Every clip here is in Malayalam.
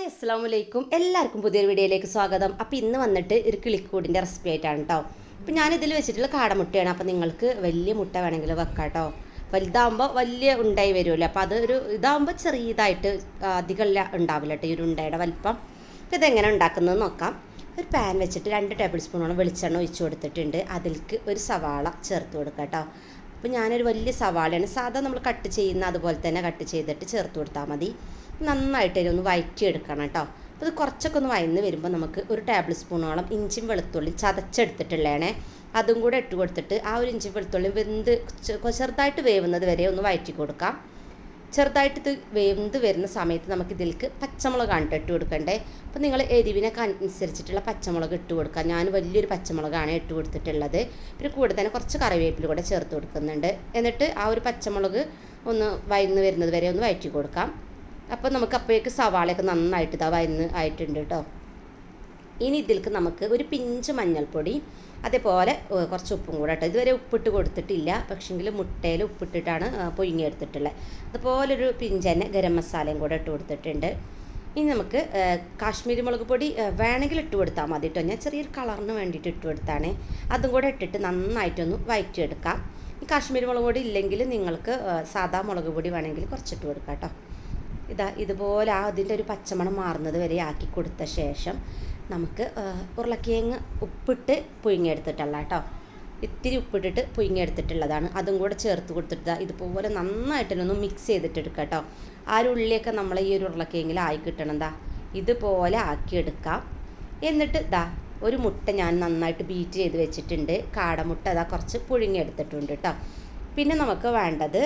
ഹായ് അസ്സാം വലൈക്കും എല്ലാവർക്കും പുതിയൊരു വീഡിയോയിലേക്ക് സ്വാഗതം. അപ്പോൾ ഇന്ന് വന്നിട്ട് ഒരു കിളിക്കൂടിന്റെ റെസിപ്പി ആയിട്ടാണ് കേട്ടോ അപ്പോൾ ഞാനിതിൽ വെച്ചിട്ടുള്ള കാടമുട്ടയാണ്. അപ്പോൾ നിങ്ങൾക്ക് വലിയ മുട്ട വേണമെങ്കിൽ വെക്കാം കേട്ടോ വലുതാകുമ്പോൾ വലിയ ഉണ്ടായി വരുമല്ലോ അപ്പോൾ ഒരു ഇതാകുമ്പോൾ ചെറിയതായിട്ട് അധികമല്ല ഉണ്ടാവില്ല കേട്ടോ ഈ ഒരു ഉണ്ടയുടെ വലിപ്പം. അപ്പം ഇതെങ്ങനെ ഉണ്ടാക്കുന്നത് നോക്കാം. ഒരു പാൻ വെച്ചിട്ട് രണ്ട് ടേബിൾ സ്പൂണോളം വെളിച്ചെണ്ണ ഒഴിച്ച് കൊടുത്തിട്ടുണ്ട്. അതിലേക്ക് ഒരു സവാള ചേർത്ത് കൊടുക്കാം കേട്ടോ അപ്പോൾ ഞാനൊരു വലിയ സവാളയാണ്. സാധാ നമ്മൾ കട്ട് ചെയ്യുന്ന അതുപോലെ തന്നെ കട്ട് ചെയ്തിട്ട് ചേർത്ത് കൊടുത്താൽ മതി. നന്നായിട്ട് ഒന്ന് വയറ്റി എടുക്കണം കേട്ടോ അപ്പോൾ ഇത് കുറച്ചൊക്കെ ഒന്ന് വയന്ന് വരുമ്പോൾ നമുക്ക് ഒരു ടേബിൾ സ്പൂണോളം ഇഞ്ചിയും വെളുത്തുള്ളി ചതച്ചെടുത്തിട്ടുള്ളതാണേ. അതും കൂടെ ഇട്ട് കൊടുത്തിട്ട് ആ ഒരു ഇഞ്ചി വെളുത്തുള്ളി വെന്ത് ചെറുതായിട്ട് വേവുന്നത് വരെ ഒന്ന് വയറ്റി കൊടുക്കാം. ചെറുതായിട്ട് ഇത് വെന്ത് വരുന്ന സമയത്ത് നമുക്ക് ഇതിലേക്ക് പച്ചമുളകാണ് ഇട്ട് കൊടുക്കണ്ടേ. അപ്പോൾ നിങ്ങൾ എരിവിനൊക്കെ അനുസരിച്ചിട്ടുള്ള പച്ചമുളക് ഇട്ട് കൊടുക്കുക. ഞാൻ വലിയൊരു പച്ചമുളകാണ് ഇട്ട് കൊടുത്തിട്ടുള്ളത്. പിന്നെ കൂടെ തന്നെ കുറച്ച് കറിവേപ്പില കൂടെ ചേർത്ത് കൊടുക്കുന്നുണ്ട്. എന്നിട്ട് ആ ഒരു പച്ചമുളക് ഒന്ന് വയന്ന് വരുന്നത് വരെ ഒന്ന് വയറ്റി കൊടുക്കാം. അപ്പോൾ നമുക്ക് അപ്പോഴേക്ക് സവാളയൊക്കെ നന്നായിട്ട് ഇതാ വയന്ന് ആയിട്ടുണ്ട് കേട്ടോ. ഇനി ഇതിൽക്ക് നമുക്ക് ഒരു പിഞ്ച് മഞ്ഞൾപ്പൊടി അതേപോലെ കുറച്ച് ഉപ്പും കൂടെ കേട്ടോ ഇതുവരെ ഉപ്പിട്ട് കൊടുത്തിട്ടില്ല. പക്ഷേങ്കിൽ മുട്ടയിൽ ഉപ്പിട്ടിട്ടാണ് പുഴുങ്ങിയെടുത്തിട്ടുള്ളത്. അതുപോലെ ഒരു പിഞ്ച് തന്നെ ഗരം മസാലയും കൂടെ ഇട്ട് കൊടുത്തിട്ടുണ്ട്. ഇനി നമുക്ക് കാശ്മീരി മുളക് പൊടി വേണമെങ്കിൽ ഇട്ട് കൊടുത്താൽ മതി കേട്ടോ ഞാൻ ചെറിയൊരു കളറിന് വേണ്ടിയിട്ട് ഇട്ട് കൊടുത്താണ്. അതും കൂടെ ഇട്ടിട്ട് നന്നായിട്ടൊന്ന് വയറ്റിയെടുക്കാം. ഈ കാശ്മീരി മുളക് പൊടി ഇല്ലെങ്കിൽ നിങ്ങൾക്ക് സാധാ മുളക് പൊടി വേണമെങ്കിൽ കുറച്ചിട്ട് കൊടുക്കാം കേട്ടോ ഇതാ ഇതുപോലെ ആ അതിന്റെ ഒരു പച്ചമണം മാറുന്നത് വരെ ആക്കി കൊടുത്ത ശേഷം നമുക്ക് ഉരുളക്കിഴങ്ങ് ഉപ്പിട്ട് പുഴുങ്ങിയെടുത്തിട്ടല്ല കേട്ടോ. ഇത്തിരി ഉപ്പിട്ടിട്ട് പുഴുങ്ങിയെടുത്തിട്ടുള്ളതാണ്. അതും കൂടെ ചേർത്ത് കൊടുത്തിട്ട് ഇതുപോലെ നന്നായിട്ടൊന്ന് മിക്സ് ചെയ്തിട്ടെടുക്കുക കേട്ടോ. ആ ഒരു ഉള്ളിയൊക്കെ നമ്മൾ ഈ ഒരു ഉരുളക്കിഴങ്ങിൽ ആയി കിട്ടണം എന്താ ഇതുപോലെ ആക്കിയെടുക്കാം. എന്നിട്ട് ദാ ഒരു മുട്ട ഞാൻ നന്നായിട്ട് ബീറ്റ് ചെയ്ത് വെച്ചിട്ടുണ്ട്. കാടമുട്ട അതാ കുറച്ച് പുഴുങ്ങിയെടുത്തിട്ടുണ്ട് കേട്ടോ. പിന്നെ നമുക്ക് വേണ്ടത്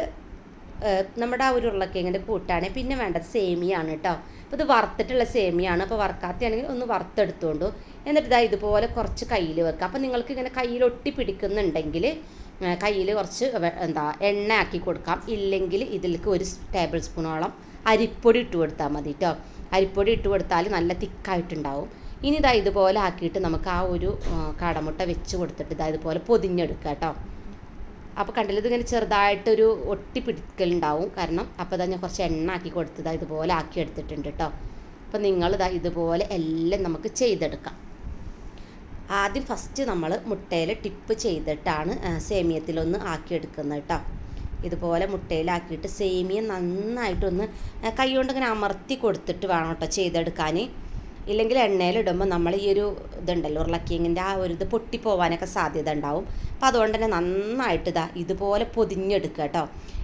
നമ്മുടെ ആ ഒരു ഉരുളക്കിഴങ്ങിന്റെ കൂട്ടാണ്. പിന്നെ വേണ്ടത് സേമിയാണ് കേട്ടോ അപ്പോൾ ഇത് വറുത്തിട്ടുള്ള സേമിയാണ്. അപ്പോൾ വറുക്കാത്തയാണെങ്കിൽ ഒന്ന് വറുത്തെടുത്തോണ്ടു. എന്നിട്ട് ഇതാ ഇതുപോലെ കുറച്ച് കയ്യിൽ വെക്കുക. അപ്പോൾ നിങ്ങൾക്ക് ഇങ്ങനെ കയ്യിൽ ഒട്ടി പിടിക്കുന്നുണ്ടെങ്കിൽ കയ്യിൽ കുറച്ച് എന്താ എണ്ണ ആക്കി കൊടുക്കാം. ഇല്ലെങ്കിൽ ഇതിലേക്ക് ഒരു ടേബിൾ സ്പൂണോളം അരിപ്പൊടി ഇട്ട് കൊടുത്താൽ മതി കേട്ടോ അരിപ്പൊടി ഇട്ട് കൊടുത്താൽ നല്ല തിക്കായിട്ടുണ്ടാവും. ഇനി ഇതാ ഇതുപോലെ ആക്കിയിട്ട് നമുക്ക് ആ ഒരു കാടമുട്ട വെച്ച് കൊടുത്തിട്ട് ഇതാ ഇതുപോലെ പൊതിഞ്ഞെടുക്കുക കേട്ടോ അപ്പോൾ കണ്ടില്ലത് ഇങ്ങനെ ചെറുതായിട്ടൊരു ഒട്ടി പിടിക്കലുണ്ടാവും കാരണം അപ്പോൾ ഇതാ ഞാൻ കുറച്ച് എണ്ണ ആക്കി കൊടുത്തതാ ഇതുപോലെ ആക്കി എടുത്തിട്ടുണ്ട് കേട്ടോ അപ്പോൾ നിങ്ങളിതാ ഇതുപോലെ എല്ലാം നമുക്ക് ചെയ്തെടുക്കാം. ആദ്യം ഫസ്റ്റ് നമ്മൾ മുട്ടയിൽ ടിപ്പ് ചെയ്തിട്ടാണ് സേമിയത്തിലൊന്ന് ആക്കിയെടുക്കുന്നത് കേട്ടോ ഇതുപോലെ മുട്ടയിലാക്കിയിട്ട് സേമിയ നന്നായിട്ടൊന്ന് കൈ കൊണ്ട് ഇങ്ങനെ അമർത്തി കൊടുത്തിട്ട് വേണം കേട്ടോ ചെയ്തെടുക്കാൻ ഇല്ലെങ്കിൽ എണ്ണയിലിടുമ്പോൾ നമ്മൾ ഈ ഒരു ഇതുണ്ടല്ലോ ഉരുളക്കിഴങ്ങിന്റെ ആ ഒരു ഇത് പൊട്ടിപ്പോവാനൊക്കെ സാധ്യത ഉണ്ടാവും. അപ്പോൾ അതുകൊണ്ട് തന്നെ നന്നായിട്ട് ഇതാ ഇതുപോലെ പൊതിഞ്ഞെടുക്കുക കേട്ടോ.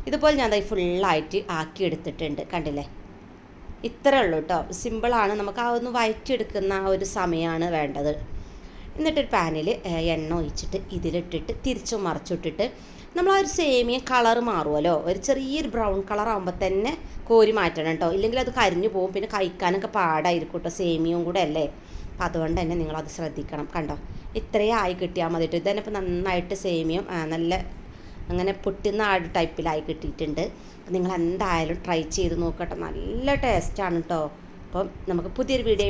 ഇതുപോലെ ഞാൻ ഈ ഫുള്ളായിട്ട് ആക്കി എടുത്തിട്ടുണ്ട് കണ്ടില്ലേ? ഇത്രയേ ഉള്ളൂ കേട്ടോ. സിമ്പിളാണ്. നമുക്ക് ആ ഒന്ന് വയറ്റിയെടുക്കുന്ന ആ ഒരു സമയമാണ് വേണ്ടത്. എന്നിട്ടൊരു പാനിൽ എണ്ണ ഒഴിച്ചിട്ട് ഇതിലിട്ടിട്ട് തിരിച്ചു മറിച്ചിട്ടിട്ട് നമ്മൾ ആ ഒരു സേമിയ കളർ മാറുമല്ലോ ഒരു ചെറിയൊരു ബ്രൗൺ കളർ ആകുമ്പോൾ തന്നെ കോരി മാറ്റണം കേട്ടോ ഇല്ലെങ്കിൽ അത് കരിഞ്ഞു പോകും. പിന്നെ കഴിക്കാനൊക്കെ പാടായിരിക്കും കേട്ടോ സേമിയയും കൂടെ അല്ലേ? അപ്പം അതുകൊണ്ട് തന്നെ നിങ്ങളത് ശ്രദ്ധിക്കണം കണ്ടോ? ഇത്രയും ആയി കിട്ടിയാൽ മതി കേട്ടോ ഇതന്നെ ഇപ്പോൾ നന്നായിട്ട് സേമിയം നല്ല അങ്ങനെ പൊട്ടുന്ന ആ ടൈപ്പിലായി കിട്ടിയിട്ടുണ്ട്. അപ്പം നിങ്ങൾ എന്തായാലും ട്രൈ ചെയ്ത് നോക്കട്ടെ നല്ല ടേസ്റ്റാണ് കേട്ടോ അപ്പം നമുക്ക് പുതിയൊരു വീഡിയോ